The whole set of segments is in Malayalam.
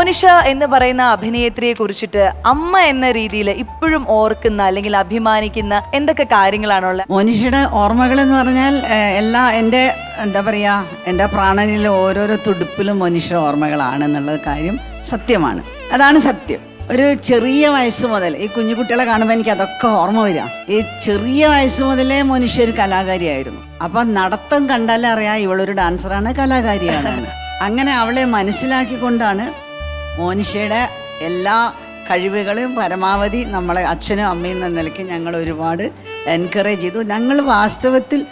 മോനിഷ എന്ന് പറയുന്ന അഭിനേത്രിയെ കുറിച്ചിട്ട് അമ്മ എന്ന രീതിയിൽ ഇപ്പോഴും ഓർക്കുന്ന അല്ലെങ്കിൽ അഭിമാനിക്കുന്ന എന്തൊക്കെ കാര്യങ്ങളാണുള്ളത് മോനിഷയുടെ ഓർമ്മകൾ എന്ന് പറഞ്ഞാൽ എല്ലാ എന്റെ എന്താ പറയാ എന്റെ പ്രാണനിലെ ഓരോരോ തുടുപ്പിലും മോനിഷ ഓർമ്മകളാണ് എന്നുള്ള കാര്യം സത്യമാണ്. അതാണ് സത്യം. ഒരു ചെറിയ വയസ്സ് മുതൽ ഈ കുഞ്ഞു കുട്ടികളെ കാണുമ്പോൾ എനിക്ക് അതൊക്കെ ഓർമ്മ വരിക. ഈ ചെറിയ വയസ്സ് മുതലേ മനുഷ്യ ഒരു കലാകാരിയായിരുന്നു. അപ്പം നടത്തം കണ്ടാലേ അറിയാം ഇവളൊരു ഡാൻസറാണ് കലാകാരിയാണ് അങ്ങനെ അവളെ മനസ്സിലാക്കിക്കൊണ്ടാണ് മോനിഷയുടെ എല്ലാ കഴിവുകളും പരമാവധി നമ്മളെ അച്ഛനും അമ്മയും എന്ന നിലയ്ക്ക് ഞങ്ങൾ ഒരുപാട് എൻകറേജ് ചെയ്തു. ഞങ്ങൾ വാസ്തവത്തിൽ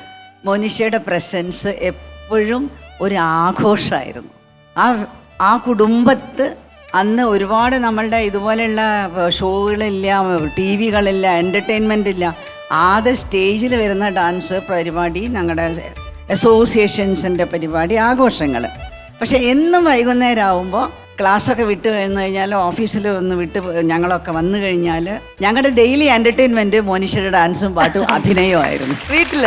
മോനിഷയുടെ പ്രസൻസ് എപ്പോഴും ഒരു ആഘോഷമായിരുന്നു ആ ആ കുടുംബത്ത് അന്ന് ഒരുപാട് നമ്മളുടെ ഇതുപോലെയുള്ള ഷോകളില്ല ടി വികളില്ല എന്റർടൈൻമെന്റ് ഇല്ല ആദ്യ സ്റ്റേജിൽ വരുന്ന ഡാൻസ് പരിപാടി ഞങ്ങളുടെ അസോസിയേഷൻസിന്റെ പരിപാടി ആഘോഷങ്ങൾ. പക്ഷേ എന്നും വൈകുന്നേരം ആകുമ്പോൾ ക്ലാസ്സൊക്കെ വിട്ട് കഴിഞ്ഞു കഴിഞ്ഞാൽ ഓഫീസിൽ ഒന്ന് വിട്ട് ഞങ്ങളൊക്കെ വന്നു കഴിഞ്ഞാൽ ഞങ്ങളുടെ ഡെയിലി എന്റർടൈൻമെന്റ് മോനിഷയുടെ ഡാൻസും പാട്ടും അഭിനയമായിരുന്നു വീട്ടിൽ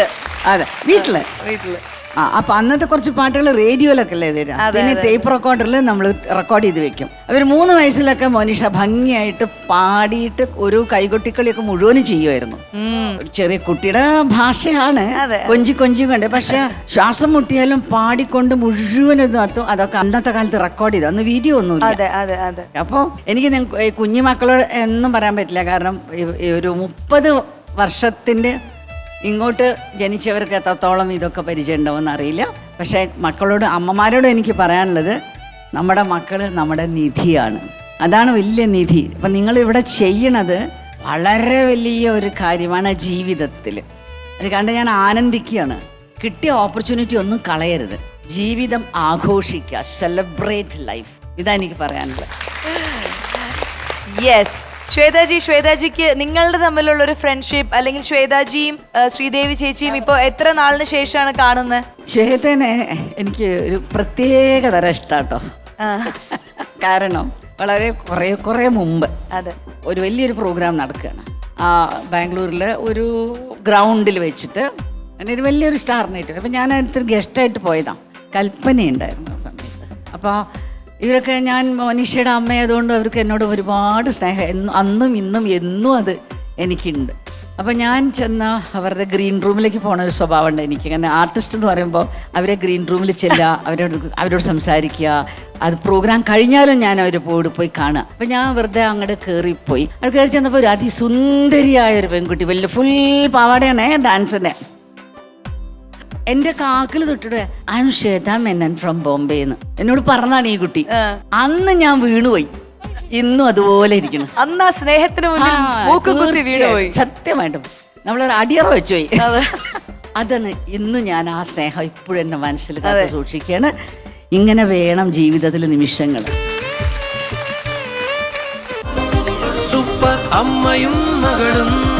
അതെ വീട്ടിൽ വീട്ടിൽ. ആ അപ്പൊ അന്നത്തെ കുറച്ച് പാട്ടുകൾ റേഡിയോയിലൊക്കെ അല്ലേ വരിക. പിന്നെ ടേപ്പ് റെക്കോർഡറിൽ നമ്മൾ റെക്കോർഡ് ചെയ്ത് വെക്കും. അവർ മൂന്ന് വയസ്സിലൊക്കെ മോനിഷ ഭംഗിയായിട്ട് പാടിയിട്ട് ഒരു കൈകൊട്ടിക്കളിയൊക്കെ മുഴുവനും ചെയ്യുമായിരുന്നു ചെറിയ കുട്ടിയുടെ ഭാഷയാണ്. കൊഞ്ചി കൊഞ്ചി കണ്ട്. പക്ഷെ ശ്വാസം മുട്ടിയാലും പാടിക്കൊണ്ട് മുഴുവൻ ഇത് നടത്തും അതൊക്കെ അന്നത്തെ കാലത്ത് റെക്കോർഡ് ചെയ്തു. അന്ന് വീഡിയോ ഒന്നും ഇല്ല അതെ അതെ. അപ്പോൾ എനിക്ക് കുഞ്ഞു മക്കളോട് എന്നും പറയാൻ പറ്റില്ല. കാരണം ഒരു മുപ്പത് വർഷത്തിന്റെ ഇങ്ങോട്ട് ജനിച്ചവർക്ക് എത്രത്തോളം ഇതൊക്കെ പരിചയം ഉണ്ടാവും അറിയില്ല. പക്ഷേ മക്കളോട് അമ്മമാരോട് എനിക്ക് പറയാനുള്ളത് നമ്മുടെ മക്കൾ നമ്മുടെ നിധിയാണ്. അതാണ് വലിയ നിധി. അപ്പം നിങ്ങളിവിടെ ചെയ്യണത് വളരെ വലിയ ഒരു കാര്യമാണ് ജീവിതത്തിൽ. അത് കണ്ട് ഞാൻ ആനന്ദിക്കുകയാണ്. കിട്ടിയ ഓപ്പർച്യൂണിറ്റി ഒന്നും കളയരുത്. ജീവിതം ആഘോഷിക്കുക. സെലിബ്രേറ്റ് ലൈഫ് ഇതാണ് എനിക്ക് പറയാനുള്ളത്. യെസ് ശ്വേതാജി ശ്വേതാജിക്ക് നിങ്ങളുടെ തമ്മിലുള്ള ഒരു ഫ്രണ്ട്ഷിപ്പ് അല്ലെങ്കിൽ ശ്വേതാജിയും ശ്രീദേവി ചേച്ചിയും ഇപ്പോൾ എത്ര നാളിന് ശേഷമാണ് കാണുന്നത് ശ്വേതനെ എനിക്ക് ഒരു പ്രത്യേക തരം ഇഷ്ടാട്ടോ. കാരണം വളരെ കുറേ കുറേ മുമ്പ് അതെ. ഒരു വലിയൊരു പ്രോഗ്രാം നടക്കുകയാണ്. ആ ബാംഗ്ലൂരിൽ ഒരു ഗ്രൗണ്ടിൽ വെച്ചിട്ട് അങ്ങനെ ഒരു വലിയൊരു സ്റ്റാർ നൈറ്റ് അപ്പം ഞാൻ അതിനകത്ത് ഗസ്റ്റായിട്ട് പോയതാണ് കൽപ്പന ഉണ്ടായിരുന്നു ആ സമയത്ത്. അപ്പോൾ ഇവരൊക്കെ ഞാൻ മോനിഷയുടെ അമ്മയായതുകൊണ്ട് അവർക്ക് എന്നോട് ഒരുപാട് സ്നേഹം. എന്നും അന്നും ഇന്നും എന്നും അത് എനിക്കുണ്ട്. അപ്പോൾ ഞാൻ ചെന്ന അവരുടെ ഗ്രീൻ റൂമിലേക്ക് പോണ ഒരു സ്വഭാവമുണ്ട് എനിക്ക്. കാരണം ആർട്ടിസ്റ്റ് എന്ന് പറയുമ്പോൾ അവരെ ഗ്രീൻ റൂമിൽ ചെല്ലുക അവരോട് അവരോട് സംസാരിക്കുക. അത് പ്രോഗ്രാം കഴിഞ്ഞാലും ഞാൻ അവർ പോയി പോയി കാണുക. അപ്പം ഞാൻ വെറുതെ അങ്ങോട്ട് കയറിപ്പോയി അത് കയറി ചെന്നപ്പോൾ ഒരു അതിസുന്ദരിയായ ഒരു പെൺകുട്ടി വലിയ ഫുൾ പാവാടയാണ് ഡാൻസിന്റെ എന്റെ കാക്കിൽ തൊട്ടിട്ട് I am Shweta Menon from Bombay എന്ന്. എന്നോട് പറഞ്ഞാണ് ഈ കുട്ടി. അന്ന് ഞാൻ വീണുപോയി. ഇന്നും അതുപോലെ ഇരിക്കുന്നു. അന്ന് ആ സ്നേഹത്തിന് മുന്നിൽ ആ, മൂക്ക് കുത്തി വീണുപോയി. സത്യമായിട്ടും. നമ്മളൊരു അടിയറ വെച്ചു പോയി അതാണ് ഇന്നും ഞാൻ ആ സ്നേഹം ഇപ്പോഴും എന്റെ മനസ്സിൽ കാത്തു സൂക്ഷിക്കുകയാണ്. ഇങ്ങനെ വേണം ജീവിതത്തിലെ നിമിഷങ്ങൾ. സൂപ്പർ അമ്മയും മകളും